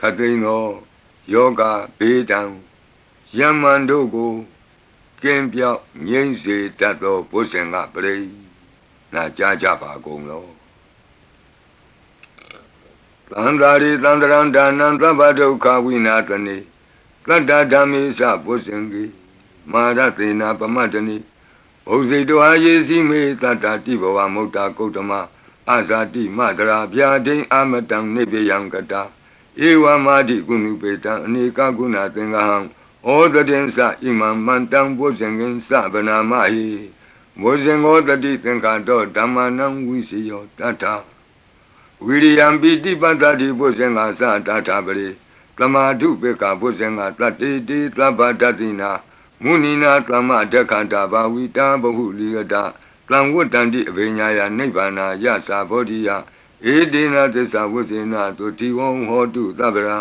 ခသိန်းသောယောဂဘေးဒံယမန်တို့ကိုကင်းပြောက်ငြိမ့်စေတတ်သောဘုဇင်ကပရိနာကြားကြပါကုန်လောသန္တာရိသန္တရံဒါနံသဗ္ဗဒုက္ခဝိနာတနေတတ္တဓမ္မေသဘုဇင်ကေမာရသေနာပမတ္တနိဘုဇိတောအာယေစီမေတတ္တတိဘဝမုတ်တာကုတ္တမအာဇာတိမတရာဗျာဒိန်အာမတံနိဗ္ဗယံကတာ ဧဝမာတိကုဏုပေတံအနေကကုဏသင်္ဃဟံဩတတင်္စဣမံမန္တံဘုဇင်ကင်စဗနာမဟိဘုဇင်ောတတိသင်္ခါတောဓမ္မနံဝိစီယောတတ္ထဝိရိယံပိတိပတ္တိဘုဇင်္ဂသတ္ထပရိသမာဓုပေကဘုဇင်္ဂတတ္တိတိသဗ္ဗတတိနာမုနိနာသမ္မဒက္ခတာဘာဝိတာဘဟုလိယတသံဝတ္တန္တိအဘိညာယနိဗ္ဗာနာယသာဘောဓိယ ဧတေနသစ္စာဝိသေနသုတိဝံဟောတုသဗ္ဗရာ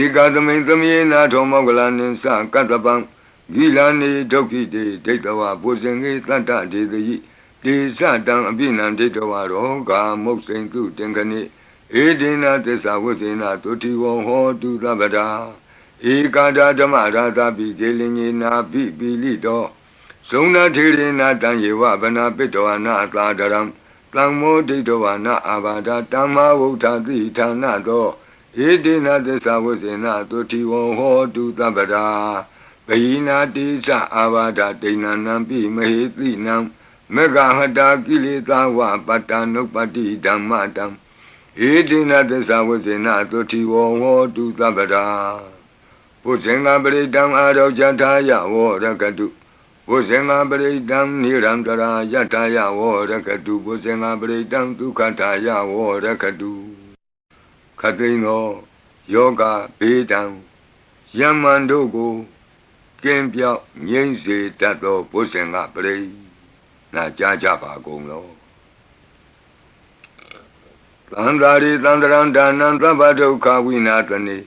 ဧကသမိန်သမေနာထောမောကလနိသကတ္တပံဂိလာနေဒုက္ခိတေဒိဋ္ဌဝဘုဇင်္ဂေတတ္တဒေတိတေဇတံအပိနံဒိဋ္ဌဝရောဂာမုတ်စိန်တုတင်ခဏိဧဒေနသစ္စာဝိသေနသုတိဝံဟောတုသဗ္ဗရာဧကာဒဓမ္မရာသပိကေလင်ညေနာပိပိလိတောဇုံနာထေရေနာတံယေဝဗနာပိတောနာသာဒရံ တံမောဒိဋ္ဌဝနာအာဘာဒတမ္မာဝုဋ္ဌတိဌာနသောဧတေနသစ္စာဝိသေနသုတိဝံဟောတုသဗ္ဗရာဘယိနာတိသအာဘာဒဒိဏနံပိမဟေတိနံမေဃဟတာကိလေသာဝပတ္တနုပတ္တိဓမ္မတံဧတေနသစ္စာဝိသေနသုတိဝံဟောတုသဗ္ဗရာဘုဇင်္ဂပရိတံအာရောဇထာယဝရကတု ဘုဇင်္ဂပရိတံနိရံတရာယထာယဝရကတုဘုဇင်္ဂပရိတံဒုက္ခထာယဝရကတုခသိန်းသောယောဂဘေးဒံယမန်တို့ကိုကင်းပြောက်ငြိမ့်စေတတ်သောဘုဇင်္ဂပရိနာကြားကြပါကုန်လောသန္တာရိသန္တရံဒါနံသဗ္ဗဒုက္ခဝိနာတနေ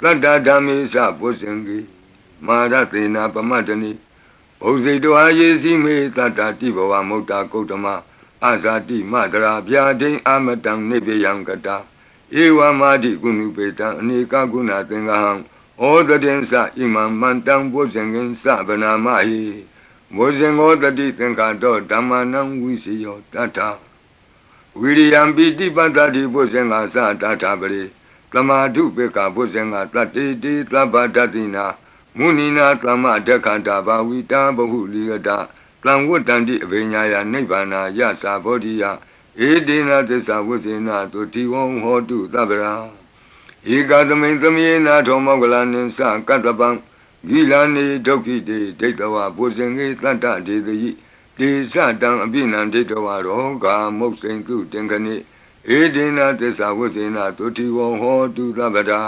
တတ္တဓမ္မေသဘုဇင်္ဂေမာရသေနာပမတ္တနိ ဘုဇိတောအာယေစီမေတတ္တတိဘဝမုတ်တာကုတ္တမအာဇာတိမတရာဗျာဒိန်အာမတံနိဗ္ဗယံကတာဧဝမာတိကုဏုပေတံအနေကကုဏသင်္ဃဟံဩတတင်္စဣမံမန္တံဘုဇင်္ဂင်စဗနာမဟိဘုဇင်္ဂောတတိသင်္ခါတောဓမ္မနံဝိစီယောတတ္ထဝိရိယံပိတိပတ္တိဘုဇင်္ဂသတ္ထပရိသမာဓုပေကဘုဇင်္ဂတတ္တိတိသဗ္ဗတတိနာ မုနိနာသမ္မဒက္ခတာဘာဝိတာဘဟုလိယတသံဝတ္တန္တိအဘိညာယနိဗ္ဗာနာယသာဘောဓိယဧတေနသစ္စာဝိသေနသုတိဝံဟောတုသဗ္ဗရာဧကသမိန်သမေနာထောမောကလနိသကတ္တပံဂိလာနေဒုက္ခိတေဒိဋ္ဌဝဘုဇင်္ဂေတတ္တဒေတိတေဇတံအပိနံဒိဋ္ဌဝရောဂာမုတ်စိန်တုတင်ခဏိဧဒေနသစ္စာဝိသေနသုတိဝံဟောတုသဗ္ဗရာ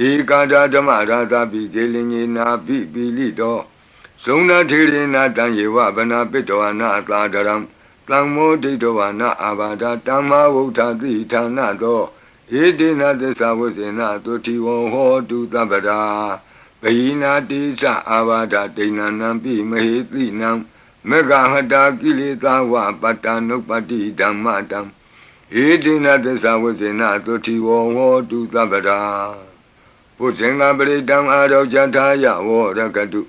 ဧကာဒဓမ္မရာသပိကေလင်ညေနာပိပိလိတောဇုံနာထေရေနာတံယေဝဗနာပိတောနာသာဒရံတံမောဒိဋ္ဌဝနာအာဘာဒတမ္မာဝုဋ္ဌတိဌာနသောဧတေနသစ္စာဝိသေနသုတိဝံဟောတုသဗ္ဗရာဘယိနာတိသအာဘာဒဒိဏနံပိမဟေတိနံမေဃဟတာကိလေသာဝပတ္တနုပတ္တိဓမ္မတံဧတေနသစ္စာဝိသေနသုတိဝံဟောတုသဗ္ဗရာ ဘုဇင်္ဂပရိတံအာရောဇထာယဝရကတု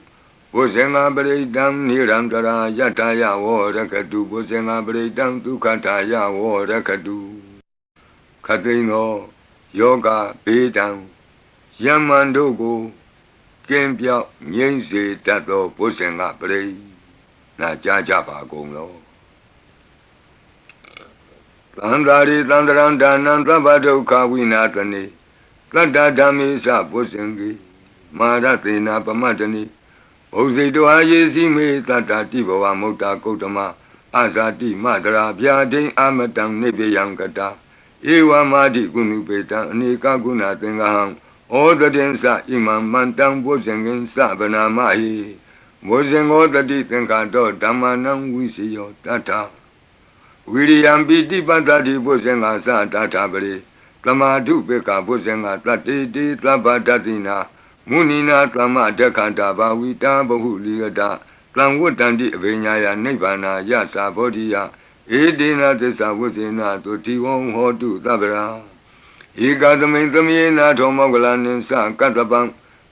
ဘုဇင်္ဂပရိတံနိရံတရာယထာယဝရကတုဘုဇင်္ဂပရိတံဒုက္ခထာယဝရကတုခသိန်းသောယောဂဘေးဒံယမန်တို့ကိုကင်းပြောက်ငြိမ့်စေတတ်သောဘုဇင်္ဂပရိနာကြားကြပါကုန်လောသန္တာရိသန္တရံဒါနံသဗ္ဗဒုက္ခဝိနာတနေ တတ္တဓမ္မေသဘုဇင်္ဂေမာရသေနာပမတ္တနိဘုဇိတောအာယေစီမေတတ္တတိဘဝမုတ်တာကုတ္တမအာဇာတိမတရာဗျာဒိန်အာမတံနိဗ္ဗယံကတာဧဝမာတိကုဏုပေတံအနေကကုဏသင်္ဃဟံဩတတင်္စဣမံမန္တံဘုဇင်္ဂင်စဗနာမဟိဘုဇင်္ဂောတတိသင်္ခါတောဓမ္မနံဝိစီယောတတ္ထဝိရိယံပိတိပတ္တိဘုဇင်္ဂသတ္ထပရိ သမာဓုပေကဘုဇင်္ဂတတ္တိတိသဗ္ဗတတိနာမုနိနာသမ္မဒက္ခတာဘာဝိတာဘဟုလိယတသံဝတ္တန္တိအဘိညာယနိဗ္ဗာနာယသာဘောဓိယဧတေနသစ္စာဝိသေနသုတိဝံဟောတုသဗ္ဗရာဧဧကသမိန်သမယေနာထောမောကလနိသကတ္တပံ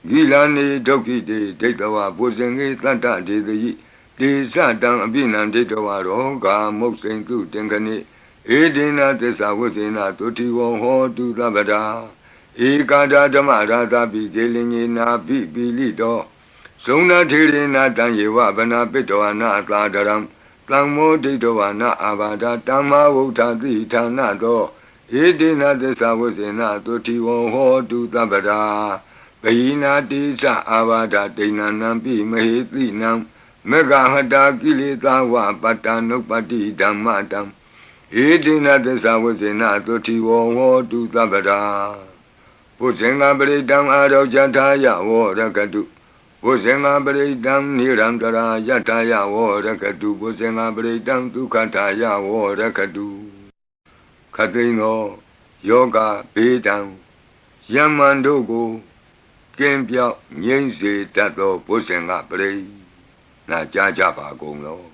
ဂိလာနေဒုက္ခိတေဒိဋ္ဌဝပုဇင်္ဂေတတ္တဒေသယိတေသတံအပိနံဒိဋ္ဌဝရောဂာမုတ်စိန်တုတင်ခဏိ ဧဒေနသစ္စာဝိဇေနသုတိဝံဟောတုသဗ္ဗတာဧကာဒဓမ္မရာသပိကေလင်ညေနာပိပိလိတောဇုံနာထေရေနာတံယေဝဗနာပိတောနာသာဒရံတံမောဒိဋ္ဌဝနာအာဘာဒတမ္မာဝုဋ္ဌတိဌာနသောဧတေနသစ္စာဝိဇေနသုတိဝံဟောတုသဗ္ဗတာဘယိနာတိသအာဘာဒဒိဏနံပိမဟေတိနံမေဃဟတာကိလေသာဝပတ္တနုပ္ပတိဓမ္မတံ ဧတိနသစ္စာဝိဇေနသုတိဝံဟောတုသဗ္ဗတာဘုဇင်္ဂပရိတံအာရောဇထာယဝရကတုဘုဇင်္ဂပရိတံနိရံတရာယထာယဝရကတုဘုဇင်္ဂပရိတံဒုက္ခထာယဝရကတုခသိန်းသောယောဂဘေးတံယမန်တို့ကိုကင်းပြောက်ငြိမ့်စေတတ်သောဘုဇင်္ဂပရိနာကြားကြပါကုန်လော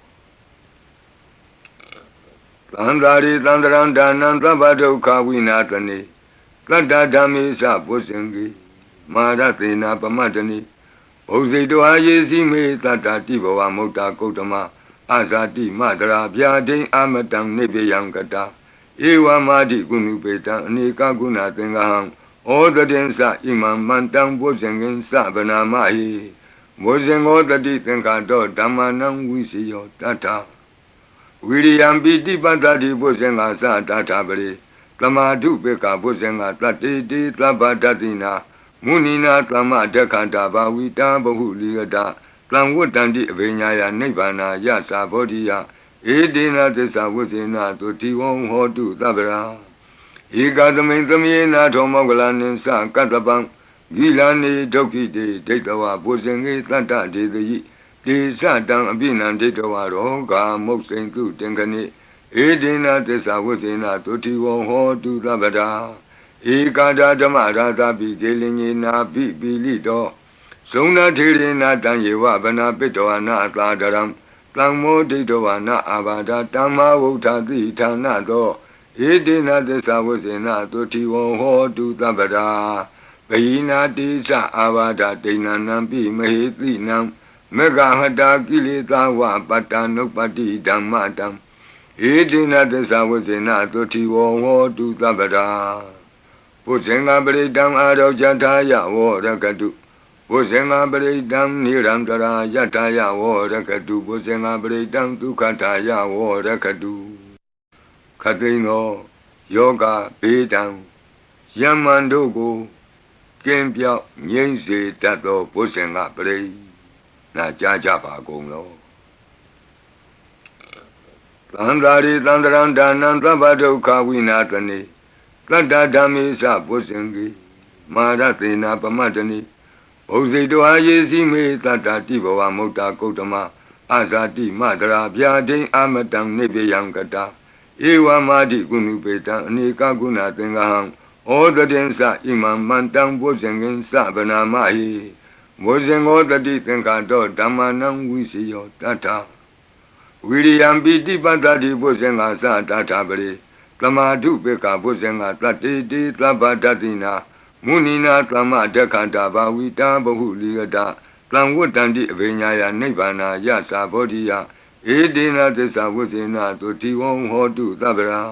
သံဃာရိသံတရံဒါနံသဗ္ဗဒုက္ခဝိနာတနေတတ္တဓမ္မေသဘုဇင်္ဂေမာရသေနာပမတ္တနိဘုဇိတောအာယေစီမေတတ္တာတိဘဝမုတ်တာကုတ္တမအာဇာတိမတရာဗျာဒိန်အမတံနိဗ္ဗယံကတာဧဝမာတိကုဏုပေတံအနေကကုဏသင်္ဃဟံဩတတိသဣမံမန္တံဘုဇင်္ဂင်သဗနာမဟိဘုဇင်္ဂောတတိသင်္ခါတောဓမ္မနံဝိစီယောတတ္ထာ ဝိရိယံပိတိပတ္တိဘုဇင်္ဂါသတတ္ထာပရိသမာဓုပေကဘုဇင်္ဂါတတ္တိတိသဗ္ဗတတိနာမုနိနာသမဒက္ခတာဘာဝိတာဘဟုလိယတာတံဝတ္တန္တိအဘိညာယနိဗ္ဗာနာယသာဘောဓိယဧတေနသစ္စာဝိသေနသုတိဝံဟောတုသဗ္ဗရာဧကသမိန်သမယေနာထောမောကလနိသကတ္တပံဂိလာနေဒုက္ခိတေဒိဋ္ဌဝပုဇင်္ဂေတတ္တဒေသယိ တေသတံအပိနံဒိဋ္ဌဝရောဂာမုတ်စိန်တုတင်ခဏိဧဒေနသစ္စာဝိသေနသုတိဝံဟောတုသဗ္ဗရာဧကာဒဓမ္မရာသပိကေလင်ညေနာပိပိလိတောဇုံနာထေရေနာတံယေဝဗနာပိတောနာသာဒရံတံမောဒိဋ္ဌဝနာအာဘာဒတမ္မာဝုဋ္ဌတိဌာနသောဧတေနသစ္စာဝိဇေနသုတိဝံဟောတုသဗ္ဗရာဘယိနာတိသအာဘာဒဒိဏနံပိမဟေတိနံ မေဃဟတာကိလေသာဝပတ္တနုပ္ပတိဓမ္မတံဧတေနသစ္စာဝိဇေနသုတိဝံဟောတုသဗ္ဗရာဘုဇင်္ဂပရိတံအာရောဇထာယဝရကတုဘုဇင်္ဂပရိတံနိရံတရာယထာယဝရကတုဘုဇင်္ဂပရိတံဒုက္ခထာယဝရကတုခသိန်းသောယောဂဘေးတံယမန်တို့ကိုကင်းပြောက်ငြိမ့်စေတတ်သောဘုဇင်္ဂပရိ နာကြားကြပါကုန်လောသံဃာရိသံတရံဒါနံသဗ္ဗဒုက္ခဝိနာတနေတတ္တဓမ္မေသဘုဇင်္ဂေမာရသေနာပမတ္တနိဘုဇိတောအာယေစီမေတတ္တာတိဘဝမုတ်တာကုတ္တမအာဇာတိမတရာဗျာဒိန်အမတံနိဗ္ဗယံကတာဧဝမာတိကုဏုပေတံအနေကကုဏသင်္ဃဟံဩတတိသဣမံမန္တံဘုဇင်္ဂင်သဗနာမဟိ ဘုဇင်္ဂောတတိသင်္ခါတောဓမ္မနံဝိစီယောတတ္ထာဝိရိယံပိတိပတ္တိဘုဇင်္ဂါသတတ္ထာပရိသမာဓုပေကဘုဇင်္ဂတတ္တိတိသဗ္ဗတတိနာမုနိနာသမဒက္ခတာဘာဝိတာဘဟုလိယတာတံဝတ္တန္တိအဘိညာယနိဗ္ဗာနာယသာဘောဓိယဧတေနသစ္စာဝိသေနသုတိဝံဟောတုသဗ္ဗရာ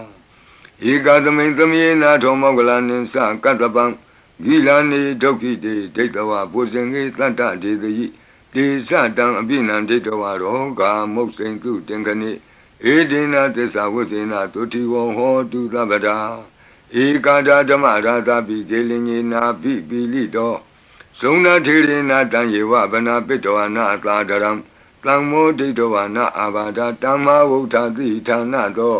ဧကသမိန်သမယေနာထောမောကလနိသကတ္တပံ ဂိလာနေဒုက္ခိတေဒိဋ္ဌဝဘုဇင်္ဂေတတ္တဒေသယိတေသတံအပိနံဒိဋ္ဌဝရောဂာမုတ်စိန်တုတင်ခဏိဧဒေနသစ္စာဝိသေနသုတိဝံဟောတုသဗ္ဗရာဧကာဒဓမ္မရာသပိကေလင်ညေနာပိပိလိတောဇုံနာထေရေနာတံယေဝဗနာပိတောနာသာဒရံတံမောဒိဋ္ဌဝနာအာဘာဒတမ္မာဝုဋ္ဌတိဌာနသော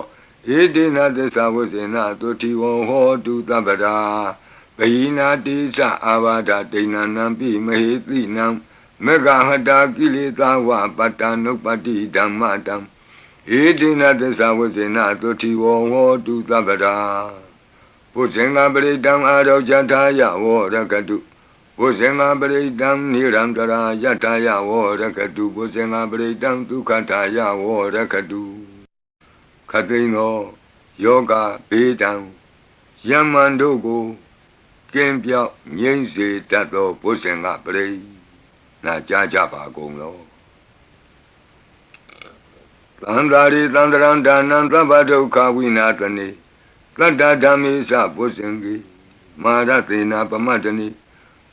ဧတေနသစ္စာဝိသေနသုတိဝံဟောတုသဗ္ဗရာ ဘယိနာတိသအာဘာဒဒိဏနံပိမဟေတိနံမေဃဟတာကိလေသာဝပတ္တနုပ္ပတိဓမ္မတံဧတိနသစ္စာဝိဇေနသုတိဝဟောတုသဗ္ဗရာဘုဇင်္ဂပရိတံအာရောဇထာယဝရကတုဘုဇင်္ဂပရိတံနိရံတရာယထာယဝရကတုဘုဇင်္ဂပရိတံဒုက္ခထာယဝရကတုခသိန်းသောယောဂဘေးတံယယမန်တို့ကို ကင်းပြောက်ငြိမ့်စေတတ်သောဘုဇင်ကပရိနာကြားကြပါကုန်လောသန္တာရိသန္တရံဒါနံသဗ္ဗဒုက္ခဝိနာတနေတတ္တဓမ္မေသဘုဇင်ကြီးမာရသေနာပမတ္တနိ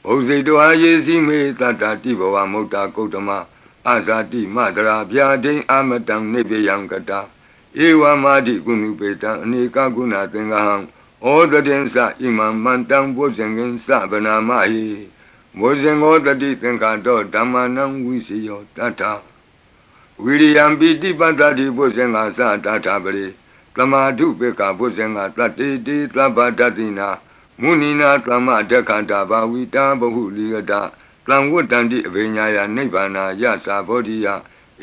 ဘုဇိတောအာယေစီမေတတ္တာတိဘဝမုတ်တာကုတ္တမအာဇာတိမတရာဗျာဒိအာမတံနိဗ္ဗယံကတာဧဝမာတိကုဏုပေတံအနေကကုဏသင်္ကဟံ ဩတတိသဣမံမန္တံဘုဇင်ကင်သဗနာမဟိမောဇင်ောတတိသင်္ခါတောဓမ္မနံဝိစီယောတတ္ထဝိရိယံပိတိပတ္တိဘုဇင်္ဂသတတ္ထပရိသမာဓုပေကဘုဇင်္ဂတတ္တိတိသဗ္ဗတတိနာမုဏိနာသမဒက္ခတာဘာဝိတာဘဟုလိယတာတံဝတ္တန္တိအဘိညာယနိဗ္ဗာနာယသာဘောဓိယ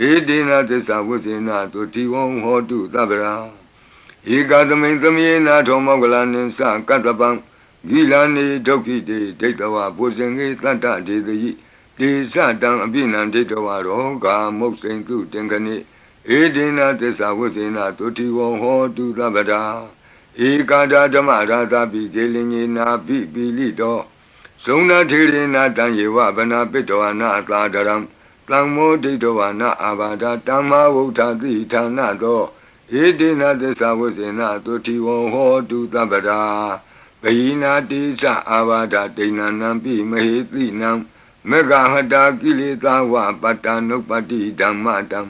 ဧတေနသစ္စာဝိသေနသုတိဝံဟောတုသဗ္ဗရာ ဧကသမိန်သမေနာထောမောကလနိသကတ္တပံဂိလာနေဒုက္ခိတေဒိဋ္ဌဝဘုဇင်္ဂေတတ္တဒေသယိတေသတံအပိနံဒိဋ္ဌဝရောဂာမုတ်စိန်တုတင်ခဏိဧတေနသစ္စာဝိသေနသုတိဝံဟောတုသဗ္ဗရာဧကာဒဓမ္မရာသပိကေလင်ညေနာပိပိလိတောဇုံနာထေရေနာတံယေဝဗနာပိတောအနာသာဒရံတံမောဒိတောဝနာအာဘာဒတမ္မာဝုဋ္ဌတိဌာနသော ဧတေနသစ္စာဝိသေနသုတိဝံဟောတုသဗ္ဗရာဘယိနာတိသအာဘာဒဒိဏနံပိမဟေတိနံမေဃဟတာကိလေသာဝပတ္တနုပတ္တိဓမ္မတံ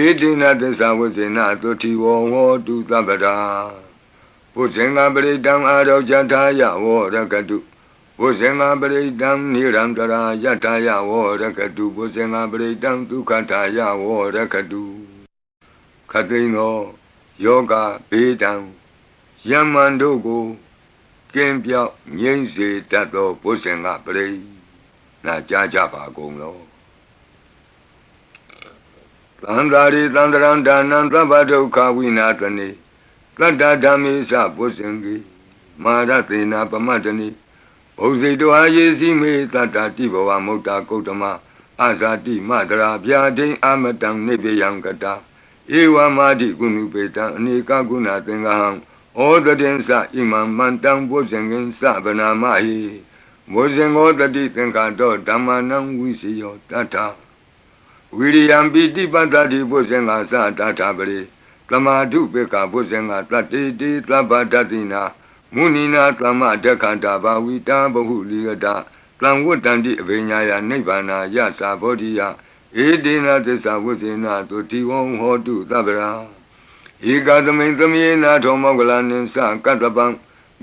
ဧတေနသစ္စာဝိသေနသုတိဝံဟောတုသဗ္ဗရာဘုဇင်္ဂပရိတံအာရောဇထာယဝရကတုဘုဇင်္ဂပရိတံနိရံတရာယထာယဝရကတုဘုဇင်္ဂပရိတံဒုက္ခထာယဝရကတု ခသိန်သောယောဂဘေးတံယမန်တို့ကိုကင်းပြောက်ငြိမ့်စေတတ်သောဘုဇင်္ဂပရိနာကြားကြပါကုန်လောသန္တာရိသန္တရံဒါနံသဗ္ဗဒုက္ခဝိနာတနေတတ္တဓမ္မေသဘုဇင်္ဂေမာရသေနာပမတ္တနိဘုဇိတောအာယေစီမေတတ္တာတိဘဝမုတ်တာကုတ္တမအာဇာတိမတရာဗျာဒိအာမတံနိဗ္ဗယံကတာ ဧဝမာတိကုဏုပေတံအနေကကုဏသင်္ကဟံဩတတိသဣမံမန္တံဘုဇင်္ဂင်သဗနာမဟိမောဇင်္ဂောတတိသင်္ခါတောဓမ္မနံဝိစီယောတတ္ထဝိရိယံပိတိပတ္တိဘုဇင်္ဂသတတ္ထပရိသမာဓုပေကဘုဇင်္ဂတတ္တိတိသဗ္ဗတတိနာမုဏိနာသမဒက္ခတာဘာဝိတာဘဟုလိယတာတံဝတ္တန္တိအဘိညာယနိဗ္ဗာနာယသာဘောဓိယ ဧတေနသစ္စာဝိသေနသုတိဝံဟောတုသဗ္ဗရာဧကသမိန်သမေနာထောမောကလနိသကတ္တပံ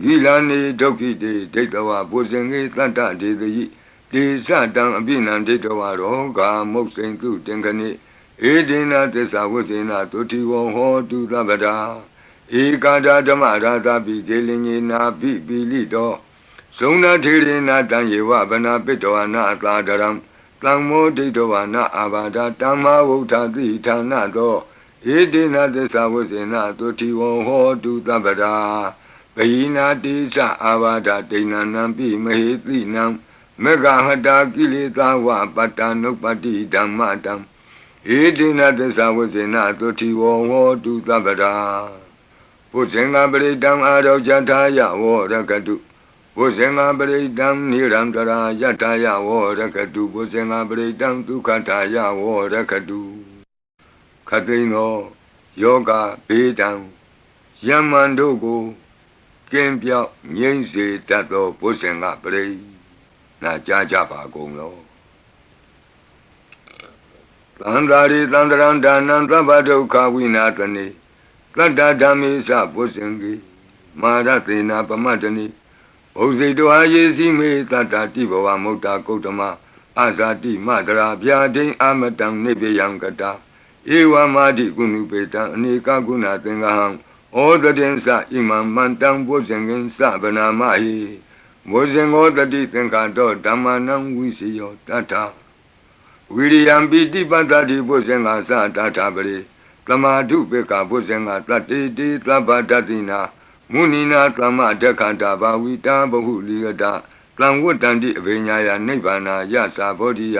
ဂိလာနေဒုက္ခိတေဒိဋ္ဌဝဘုဇင်္ဂေတတ္တဒေသယိတေသတံအပိနံဒိဋ္ဌဝရောဂာမုတ်စိန်တုတင်ခဏိဧတေနသစ္စာဝိသေနသုတိဝံဟောတုသဗ္ဗရာဧကာဒဓမ္မရာသပိကေလင်ညေနာပိပိလိတောဇုံနာထေရေနာတံယေဝဗနာပိတောအနာသာဒရံ တံမောဒိတောဝနာအာဘာဒတမ္မာဝုဋ္ဌတိဌာနသောဧတေနသစ္စာဝိသေနသုတိဝံဟောတုသဗ္ဗရာဘယိနာတိသအာဘာဒဒိဏနံပိမဟေတိနံမေဃဟတာကိလေသာဝပတ္တနုပတ္တိဓမ္မတံဧတေနသစ္စာဝိသေနသုတိဝံဟောတုသဗ္ဗရာဘုဇင်္ဂပရိတံအာရောဇထာယဝရကတု ဘုဇင်္ဂပရိတံနိရံတရာယထာယဝရကတုဘုဇင်္ဂပရိတံဒုက္ခထာယဝရကတုခသိန်သောယောဂဘေးတံယမန်တို့ကိုကင်းပြောက်ငြိမ့်စေတတ်သောဘုဇင်္ဂပရိနာကြားကြပါကုန်လောသန္တာရိသန္တရံဒါနံသဗ္ဗဒုက္ခဝိနာတနေတတ္တဓမ္မေသဘုဇင်္ဂေမာရသေနာပမတ္တနိ ဘုဇိတောအာယေစီမေတတ္တာတိဘဝမုတ်တာကုတ္တမအာဇာတိမတရာဗျာဒိအာမတံနိဗ္ဗယံကတာဧဝမာတိကုဏုပေတံအနေကကုဏသင်္ကဟံဩတတိသဣမံမန္တံဘုဇင်္ဂင်သဗနာမဟိမောဇင်္ဂောတတိသင်္ခါတောဓမ္မနံဝိစီယောတတ္ထဝိရိယံပိတိပတ္တိဘုဇင်္ဂသတတ္ထပရိသမာဓုပေကဘုဇင်္ဂတတ္တိတိသဗ္ဗတတိနာ မုဏိနာသမဒက္ခတာဘာဝိတာဘဟုလိယတာတံဝတ္တန္တိအဘိညာယနိဗ္ဗာနာယသာဘောဓိယ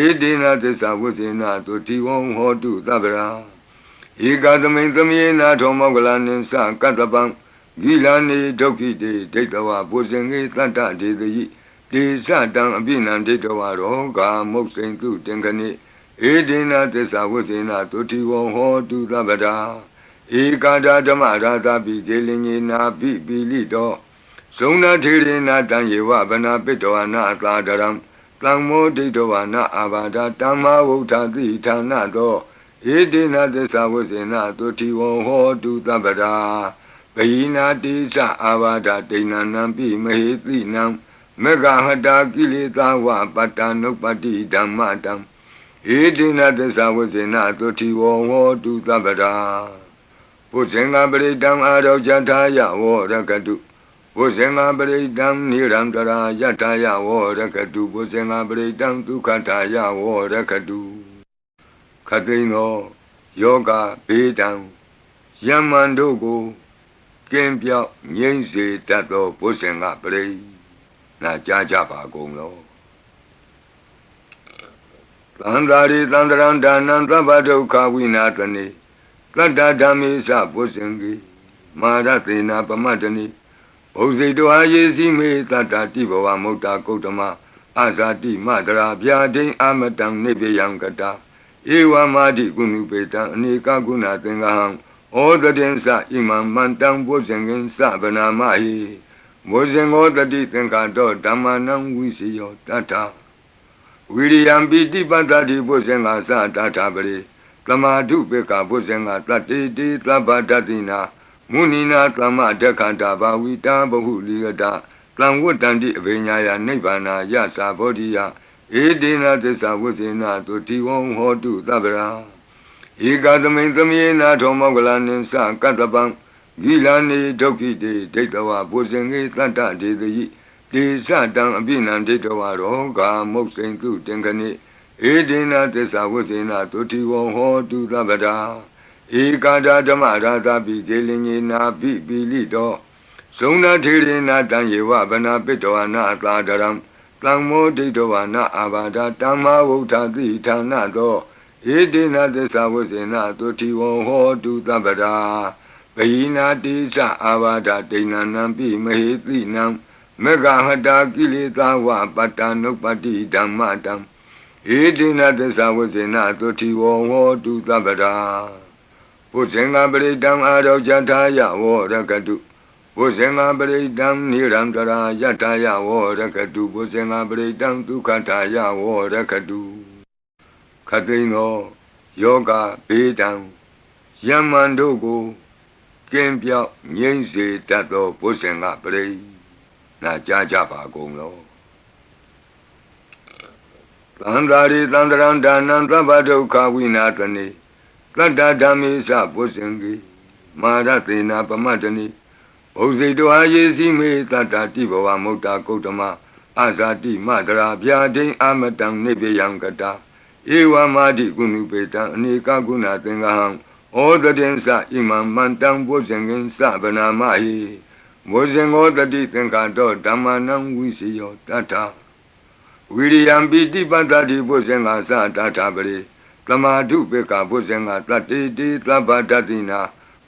ဧတေနသစ္စာဝိသေနသုတိဝံဟောတုသဗ္ဗရာဧကသမိန်သမေနာထောမောကလနိသကတ္တပံဂဂီလာနေဒုက္ခိတေဒိဋ္ဌဝပုဇင်္ဂေတတ္တဒေသယိတေဇတံအပိနံဒိဋ္ဌဝရောဂာမုတ်စိန်တုတင်ခဏိဧဒေနသစ္စာဝိသေနတုတိဝံဟောတုသဗ္ဗတာ ဧကာဒဓမ္မရာသပိဒေလင်ညေနာပိပိလိတောဇုံနာထေရေနာတံယေဝဗနာပိတောအနာသာဒရံတံမောဒိဋ္ဌဝနာအာဘာဒတမ္မာဝုဋ္ဌတိဌာနသောဧဒေနသစ္စာဝိသေနတုတိဝံဟောတုသဗ္ဗတာပယိနာတိသအာဘာဒဒိဏနံပိမဟေတိနံမေဃဟတာကိလေသာဝပတ္တနုပတ္တိဓမ္မတံဧတိနသစ္စာဝိဇေနသုတိဝောဟောတုသဗ္ဗရာ ဘုဇင်္ဂပရိတံအာရောဇထာယဝောရကတုဘုဇင်္ဂပရိတံနိရံတရာယထာယဝောရကတုဘုဇင်္ဂပရိတံဒုက္ခထာယဝောရကတုခသိန်သောယောဂဘေးတံယမန်တို့ကိုကင်းပြောက်ငြိမ့်စေတတ်သောဘုဇင်္ဂပရိနာကြားကြပါကုန်လောသံဃာရိသံတရံဒါနံသဗ္ဗဒုက္ခဝိနာတနိ တတ္တဓမ္မေသပုဇင်ကိမာရသေနာပမတ္တနိဘုဇိတောအာယေစီမေတတ္တတိဘဝမုတ်တာကုတ္တမအာဇာတိမတရာဗျာဒိအာမတံနိဗ္ဗယံကတာဧဝမာတိကုဏုပေတံအနေကကုဏသင်္ကဟံဩတတင်္စဣမံမန္တံဘုဇင်ကင်စဗနာမဟိမောဇင်ောတတိသင်္ခါတောဓမ္မနံဝိစီယောတတ္ထာဝိရိယံပိတိပတ္တိဘုဇင်္ဂသတတ္ထာပရိ သမာဓုပေကဘုဇင်္ဂတတ္တိတိသဗ္ဗတတိနာမုဏိနာသမဒက္ခတာဘာဝိတာဘဟုလိယတာတံဝတ္တန္တိအဘိညာယနိဗ္ဗာနာယသာဘောဓိယဧတေနသစ္စာဝိသေနသုတိဝံဟောတုသဗ္ဗရာဧကသမိန်သမေနာထောမောကလနိသကတ္တပံဂိလာနေဒုက္ခိတေဒိဋ္ဌဝဘုဇင်္ဂေတတ္တဒေသယိတေဇတံအပိနံဒိဋ္ဌဝရောဂာမုတ်စိန်တုတင်ခဏိ ဧဒေနသစ္စာဝိသေနသုတိဝံဟောတုသဗ္ဗတာဧကာဒဓမ္မရာသပိဒေလင်ညေနာပိပိလိတောဇုံနာထေရေနာတံယေဝဗနာပိတောအနာသာဒရံတံမောဒိဋ္ဌဝနာအာဘာဒတမ္မာဝုဋ္ဌတိဌာနသောဧဒေနသစ္စာဝိသေနသုတိဝံဟောတုသဗ္ဗတာပယိနာတိသအာဘာဒဒိဏနံပိမဟေတိနံမေဃဟတာကိလေသာဝပတ္တနုပတ္တိဓမ္မတံ ဧတိနသစ္စာဝိဇေနသုတိဝောဟောတုသဗ္ဗရာဘုဇင်္ဂပရိတံအာရောဇထာယဝောရကတုဘုဇင်္ဂပရိတံနိရံတရာယထာယဝောရကတုဘုဇင်္ဂပရိတံဒုက္ခထာယဝောရကတုခသိန်သောယောဂဘေးတံယမန်တို့ကိုကင်းပြောက်ငြိမ့်စေတတ်သောဘုဇင်္ဂပရိနာကြားကြပါကုန်လော သံဃာရိသံတရံဒါနံသဗ္ဗဒုက္ခဝိနာတနိတတ္တဓမ္မေသဘုဇင်္ဂိမာရသေနာပမတ္တနိဘုဇိတောအာယေစီမေတတ္တတိဘဝမုတ်တာကုတ္တမအာဇာတိမတရာဗျာဒိအာမတံနိဗ္ဗယံကတာဧဝမာတိကုဏုပေတံအနေကကုဏသင်္ကဟံဩတတင်္စဣမံမန္တံဘုဇင်္ဂင်စဗနာမဟိမောဇင်္ဂောတတိသင်္ခါတောဓမ္မနံဝိစီယောတတ္ထာ ဝိရိယံပိတိပတ္တိဘုဇင်္ဂသတတ္ထာပရိသမာဓုပေကဘုဇင်္ဂတတ္တိတိသဗ္ဗတတိနာ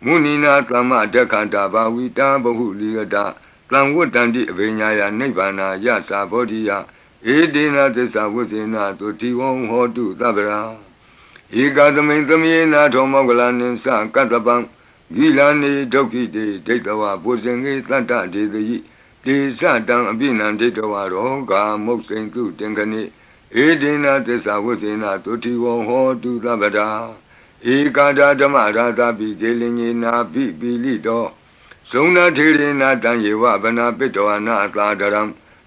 မုဏိနာသမဒက္ခတာဘာဝိတာဘဟုလိယတာတံဝတ္တန္တိအဘိညာယနိဗ္ဗာနာယသာဘောဓိယဧတေနသစ္စာဝိသေနသုတိဝံဟောတုသဗ္ဗရာဧကသမိန်သမေနာထောမောကလနိသကတ္တပံဂိလာနေဒုက္ခိတေဒိဋ္ဌဝဘုဇင်္ဂေတတ္တဒေသယိ တေဇတံအပိနံဒိဋ္ဌဝရောဂာမုတ်စိန်တုတင်ခဏိဧဒေနသစ္စာဝိသေနသုတိဝံဟောတုသဗ္ဗတာဧကာဒဓမ္မရာသပိဒေလင်ညေနာပိပိလိတောဇုံနာထေရေနာတံယေဝဗနာပိတောအနာသာဒရံ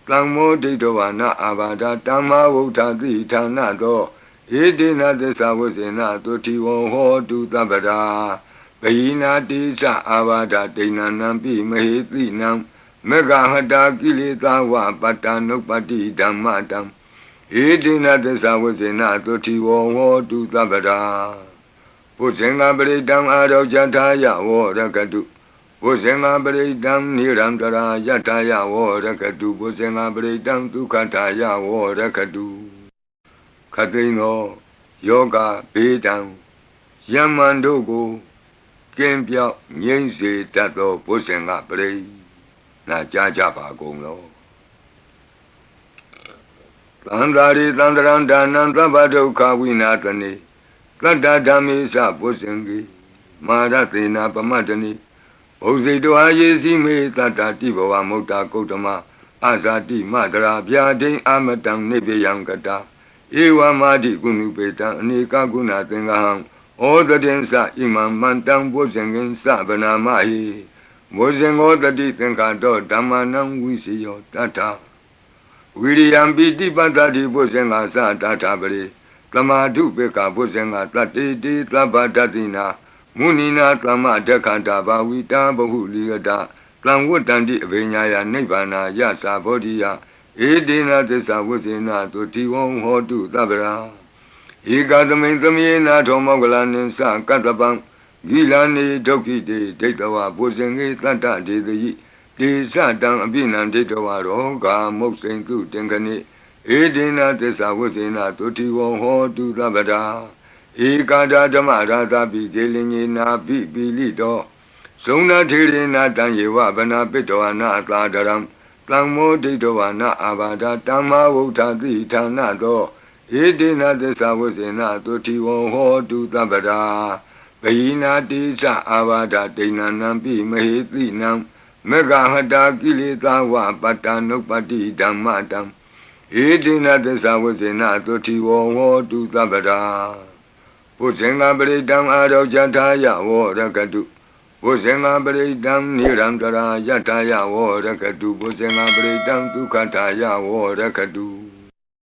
တံမောဒိဋ္ဌဝနာအာဘာဒတမ္မာဝုဋ္ဌတိဌာနသောဧတေနသစ္စာဝိသေနသုတိဝံဟောတုသဗ္ဗတာပယိနာတိသအာဘာဒဒိဏနံပိမဟေတိနံ မေဃဟတာကိလေသာဝပတ္တနုပတ္တိဓမ္မတံဧတိနသစ္စာဝိဇေနသုတိဝောဟောတုသဗ္ဗတာဘုဇင်္ဂပရိတံအာရောဇထာယဝောရကတုဘုဇင်္ဂပရိတံနိရံတရာယထာယဝောရကတုဘုဇင်္ဂပရိတံဒုက္ခထာယဝောရကတုခသိန်သောယောဂဘေးတံယမန်တို့ကိုကကင်းပြောက်ငြိမ့်စေတတ်သောဘုဇင်ကပရိ နာကြားကြပါကုန်လောသန္တာရိသန္တရံဒါနံသဗ္ဗဒုက္ခဝိနာတနေတတ္တဓမ္မေသဘုဇင်ကိမာရသေနာပမတ္တနိဘုဇိတောအာယေစီမေတတ္တတိဘဝမုတ်တာကုတ္တမအာဇာတိမတရာဗျာဒိံအာမတံနိဗ္ဗယံကတာဧဝမာတိကုဏုပေတံအနေကကုဏသင်္ကဟံဩတတင်္စဣမံမန္တံဘုဇင်ကင်စဗနာမဟိ ဘုဇင်ောတတိသင်္ခါတောဓမ္မနံဝိစီယောတတ္ထဝိရိယံပိတိပတ္တတိဘုဇင်္ဂသတတ္ထပရိသမာဓုပေကဘုဇင်္ဂတတ္တိတိသဗ္ဗတတိနာမုနိနာသမ္မဒက္ခတာဘာဝိတာဘဟုလိယတသံဝတ္တန္တိအဘိညာယနိဗ္ဗာနာယသာဘောဓိယဧတေနသစ္စာဝိသေနသုတိဝံဟောတုသဗ္ဗရာဧကသမိန်သမယေနာထောမောကလနိသကတ္တပံ ဂိလာနေဒုက္ခိတေဒိဋ္ဌဝဘုဇင်္ဂေတတ္တဒေတိတေသတံအပိနံဒိဋ္ဌဝရောဂာမုတ်စိန်တုတင်္ခနိဧတေနသစ္စာဝိသေနသုတိဝံဟောတုသဗ္ဗရာဧကာဒဓမ္မရာသပိဒေလင်ညေနာပိပိလိတောဇုံနာထေရေနာတံယေဝဗနာပိတောအနာသာဒရံတံမောဒိဋ္ဌဝနာအာဘာဒတမ္မာဝုထာတိဌာနသောဧတေနသစ္စာဝိသေနသုတိဝံဟောတုသဗ္ဗရာ ဘယိနာတိသအာဘာဒဒိဏနံပိမဟေတိနံမေဃဟတာကိလေသာဝပတ္တနုပ္ပတိဓမ္မတံဧတေနသစ္စာဝိသေနသုတိဝံဟောတုသဗ္ဗရာဘုဇင်္ဂပရိတံအာရောဇထာယဝရကတုဘုဇင်္ဂပရိတံနိရံတရာယထာယဝရကတုဘုဇင်္ဂပရိတံဒုက္ခထာယဝရကတု